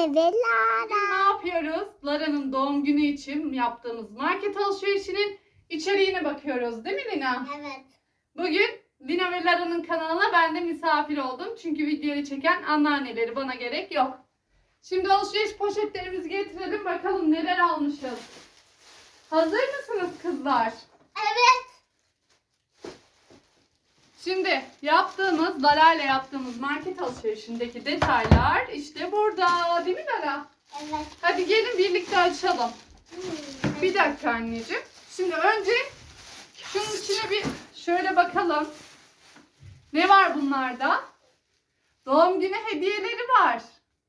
Anne ve Lara. ne yapıyoruz? Lara'nın doğum günü için yaptığımız market alışverişinin içeriğine bakıyoruz değil mi Lina? Evet. Bugün Lina ve Lara'nın kanalına ben de misafir oldum. Çünkü videoyu çeken anneanneleri bana gerek yok. Şimdi alışveriş poşetlerimizi getirelim bakalım neler almışız. Hazır mısınız kızlar? Evet. Şimdi yaptığımız, Lara ile yaptığımız market alışverişindeki detaylar işte burada. Değil mi Lara? Evet. Hadi gelin birlikte açalım. Bir dakika anneciğim. Şimdi önce şunun içine bir şöyle bakalım. Ne var bunlarda? Doğum günü hediyeleri var.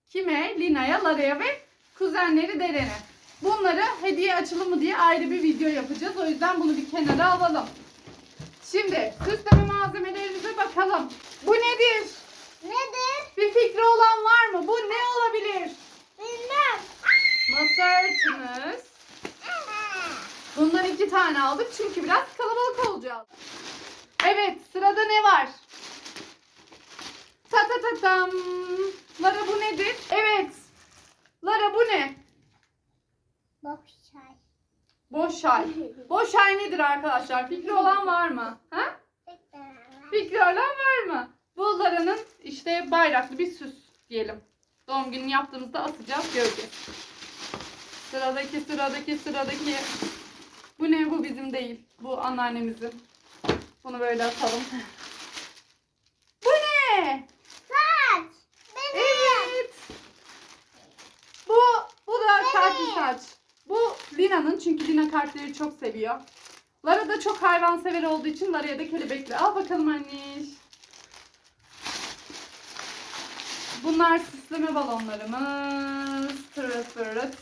Kime? Lina'ya, Lara'ya ve kuzenleri Deren'e. Bunları hediye açılımı diye ayrı bir video yapacağız. O yüzden bunu bir kenara alalım. Şimdi süsleme malzemelerimize bakalım. Bu nedir? Nedir? Bir fikri olan var mı? Bu ne olabilir? Bilmem. Masa örtümüz. Bundan iki tane aldık çünkü biraz kalabalık olacağız. Evet sırada ne var? Ta ta ta tam. Lara bu nedir? Evet. Lara bu ne? Boş çay. Boş çay. Boş çay nedir arkadaşlar? Fikri olan var mı? Ha? Fikri olan var mı? Bu Lara'nın işte bayraklı bir süs diyelim. Doğum gününü yaptığımızda asacağız göreceğiz. Sıradaki sıradaki sıradaki. Bu ne bu bizim değil. Bu anneannemizin. Bunu böyle atalım. Bu ne? Saç. Benim. Evet. Bu bu da kartlı saç. Bu Lina'nın çünkü Lina kartları çok seviyor. Lara da çok hayvansever olduğu için Lara'ya da kelebekli. Al bakalım anneş. Bunlar süsleme balonlarımız. Tırıt tırıt.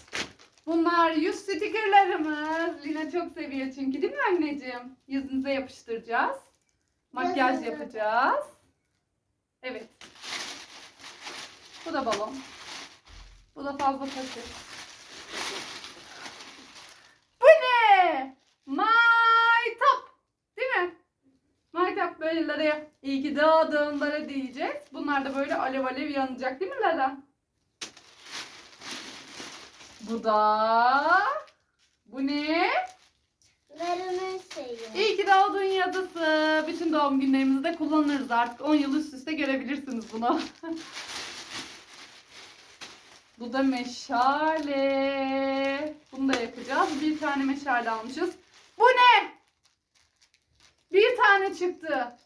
Bunlar yüz stickerlarımız. Lina çok seviyor çünkü değil mi anneciğim? Yüzünüze yapıştıracağız. Makyaj yapacağız. Evet. Bu da balon. Bu da fazla poşet. Bu ne? Maytap. Değil mi? Lara'ya iyi ki doğdun Lara diyeceğiz. Bunlar da böyle alev alev yanacak değil mi Lara? Bu da... Bu ne? Lara'nın şeyi. İyi ki doğdun yazısı. Bütün doğum günlerimizde kullanırız artık. 10 yıl üst üste görebilirsiniz bunu. Bu da meşale. Bunu da yakacağız. Bir tane meşale almışız. Bu ne? Bir tane çıktı.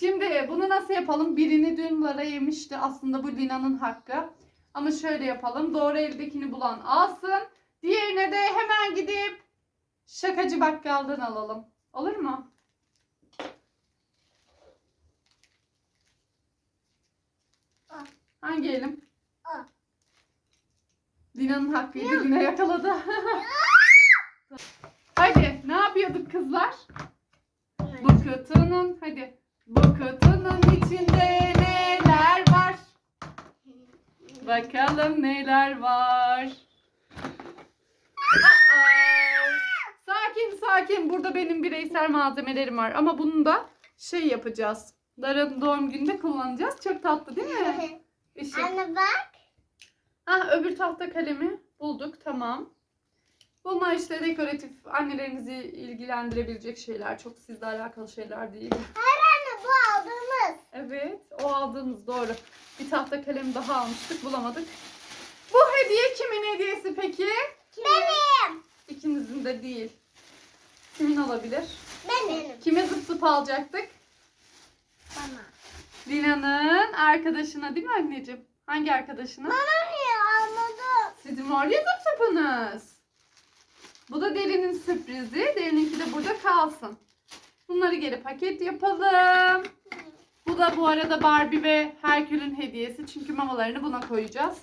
Şimdi bunu nasıl yapalım? Birini dün Lara yemişti. Aslında bu Lina'nın hakkı. Ama şöyle yapalım. Doğru eldekini bulan alsın. Diğerine de hemen gidip şakacı bakkaldan alalım. Olur mu? Hangi elim? Al. Lina'nın hakkıydı. Lina yakaladı. hadi ne yapıyorduk kızlar? Bu kutunun hadi. Bu kutunun içinde neler var? Bakalım neler var. Aa! Sakin sakin. Burada benim bireysel malzemelerim var. Ama bunu da şey yapacağız. Lara'nın doğum gününde kullanacağız. Çok tatlı değil mi? Işık. Anne bak. Ah öbür tahta kalemi bulduk. Tamam. Bunlar işte dekoratif annelerinizi ilgilendirebilecek şeyler. Çok sizle alakalı şeyler değil. Hayır aldığımız. Evet, o aldığımız doğru. Bir tahta kalem daha almıştık, bulamadık. Bu hediye kimin hediyesi peki? Benim. İkinizin de değil. Kimin olabilir? Benim. Kime zıp zıp alacaktık? Bana. Lina'nın arkadaşına değil mi anneciğim? Hangi arkadaşına? Bana niye almadın? Sizin var ya zıp zıpınız. Bu da Derin'in sürprizi. Derin'inki de burada kalsın. Bunları geri paket yapalım. Bu da bu arada Barbie ve Herkül'ün hediyesi. Çünkü mamalarını buna koyacağız.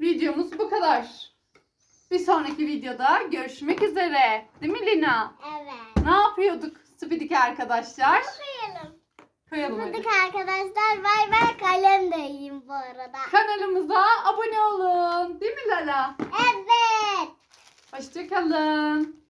Videomuz bu kadar. Bir sonraki videoda görüşmek üzere. Değil mi Lina? Evet. Ne yapıyorduk Spidik arkadaşlar? Koyalım. Koyalım hadi. arkadaşlar bay bay kalem de yiyeyim bu arada. Kanalımıza abone olun. Değil mi Lala? Evet. Hoşçakalın.